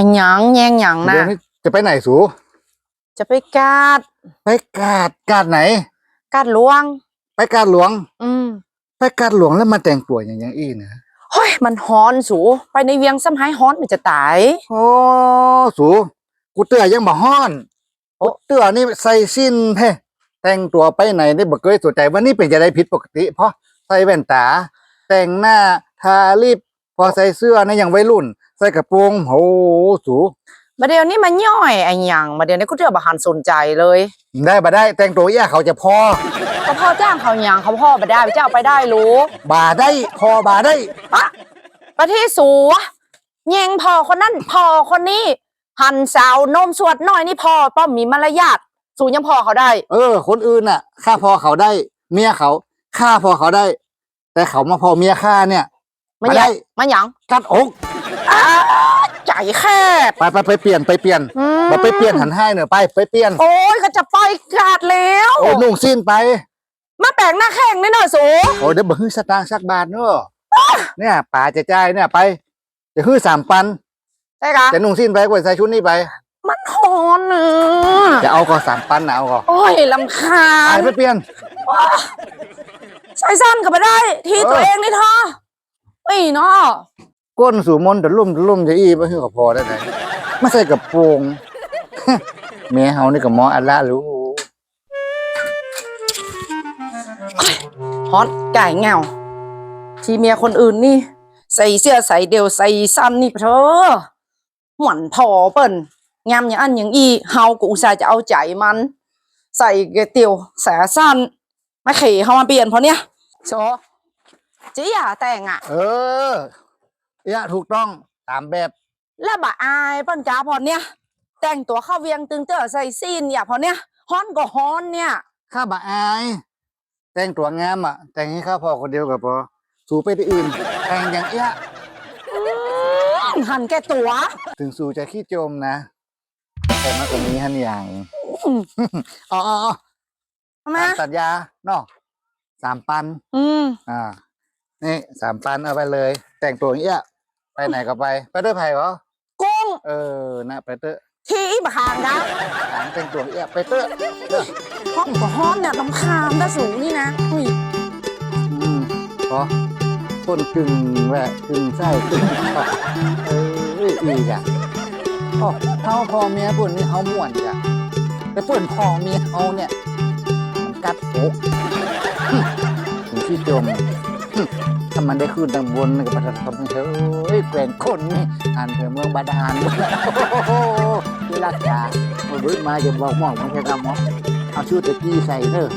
อันหยังแยงหยังนะเดี๋ยวนี้จะไปไหนสู จะไปกาดไปกาดกาดไหน กาดหลวง ไปกาดหลวง อืมไปกาดหลวงแล้วมาแต่งตัวอย่างอย่างอี้นะเฮ้ยมันฮ้อนสู ไปในเวียงซ้ำหายฮ้อนมันจะตาย โอ้สูกูเตือยังบ่ฮ้อนโอ้ กูเตือนี่ใส่สิ้นเพ่แต่งตัวไปไหนได้บ่เคยสนใจว่านี่เป็นจะได้ผิดปกติ เพราะใส่แว่นตา แต่งหน้าทาลิป พอใส่เสื้อในะอย่างวัยรุ่น ใส่กระโปรงโหสูมาเดี๋ยวนี้มันย่อยไอ้หยังมาเดี๋ยวนี้กูเจอบ่หันสนใจเลยได้บ่ได้ แต่งตัวเอี้ยเขาจะพอก็พ่อจ้างเขาหยังเขาพ่อไปได้เจ้าไปได้รู้บ่าได้พอบ่าได้ประเทศสูแยงพ่อคนนั้นพ่อคนนี้ หันสาวนมสวดน้อยนี่พ่อป้อมมีมารยาทสูยังพ่อเขาได้ เออ คนอื่นน่ะฆ่าพอเขาได้ เมียเขาฆ่าพอเขาได้ แต่เขามาพอเมียฆ่าเนี่ย มันมาหยัได้งมันหยังกัดอกอ้าใจแคบ ไปไปไปเปลี่ยนไปเปลี่ยนอืมมาไปเปลี่ยนหันให้หน่อยไปไปเปลี่ยนโอ้ยก็จะไปกาดแล้ว โอ้นุ่งสิ้นไปมาแปลงหน้าแข้งนิดหน่อยสูโอ้เดี๋ยวบ่ฮื้อสตางค์สักบาทเนอะเนี่ยป๋าจะจ่ายเนี่ยไปจะฮื้อสามปันใช่กะจะนุ่งสิ้นไปกว่าใส่ชุดนี้ไป มันหอนเนอะจะเอาก็สามปันนะเอาก็โอ้ยลำคาไปญไปเปลี่ยน ใส่สั้นก็ไม่ได้ ทีเออตัวเองนี่เธอเอ้ยเนาะก้นสู่มนต์แต่ลุ่มแต่ลุ่มจะอี้ไปฮื้อก็พอได้ไหนมาใส่กระโปรงเมียเฮานี่ก็หมออัลละรู้ฮอตไก่เงาที่เมียคนอื่นนี่ ใส่เสื้อใส่เดียวใส่สั้นนี่เธอหวนพอเปิ้นงามอย่างอันอย่างอีเฮาก็อุตส่าห์จะเอาใจมัน ใส่เกเตียวแสสั้นมาเขเฮามาเปลี่ยนเพราะเนี้ยโซ จีอย่าแต่งอะ เออเนี่ยถูกต้องตามแบบ แล้วบะอายเปิ้นกาพอเนี้ยแต่งตัวเข้าเวียงตึงเตอใส่ซีนอย่าพอเนี้ยฮ้อนก็ฮ้อนเนี่ย ข้าบะอาย แต่งตัวงามอะ แต่งให้ข้าพอคนเดียวก็พอสู่ไปที่อื่น แต่งอย่างเอี้ยหันแก่ตัว ถึงสู่จะขี้โจมนะ แต่มากกว่านี้ฮันอย่างอืมอ๋ออ๋ออ๋อทำไมตามสัญญาเนาะสามปัน อืมอ่า นี่สามปันเอาไปเลย แต่งตัวอย่างเอี้ยไปไหนก็ไป ไปด้วยไผ่เหรอ กุ้งเออนะไปเตอะที่บะคางนะถามแต่งตัวอย่างเอี้ยไปเตอะเด้อห้องก็ฮ้อนเนี่ยลำคาญถ้าสูงนี่นะอุ้ยอืมพอคนกึ่งแหวะกึ่งไส้กึ่งปากเอออีกอะพอเขาพอเมียปุ่นนี่เขาม่วนจ้ะแต่ปุ่นพอเมียเขาเนี่ย มันกัดอกถึงที่จมหึ ถ้ามันได้ขึ้นดังบนก็ประทับทำเฮ้ยแกว่งคนนี่อ่านเพื่อเมืองบาดาลโอ้โหที่รักษาเมาบึ้มาจะบอกหมอกมันจะทำหมอเอาชื่อตะกี้ใส่เนอะ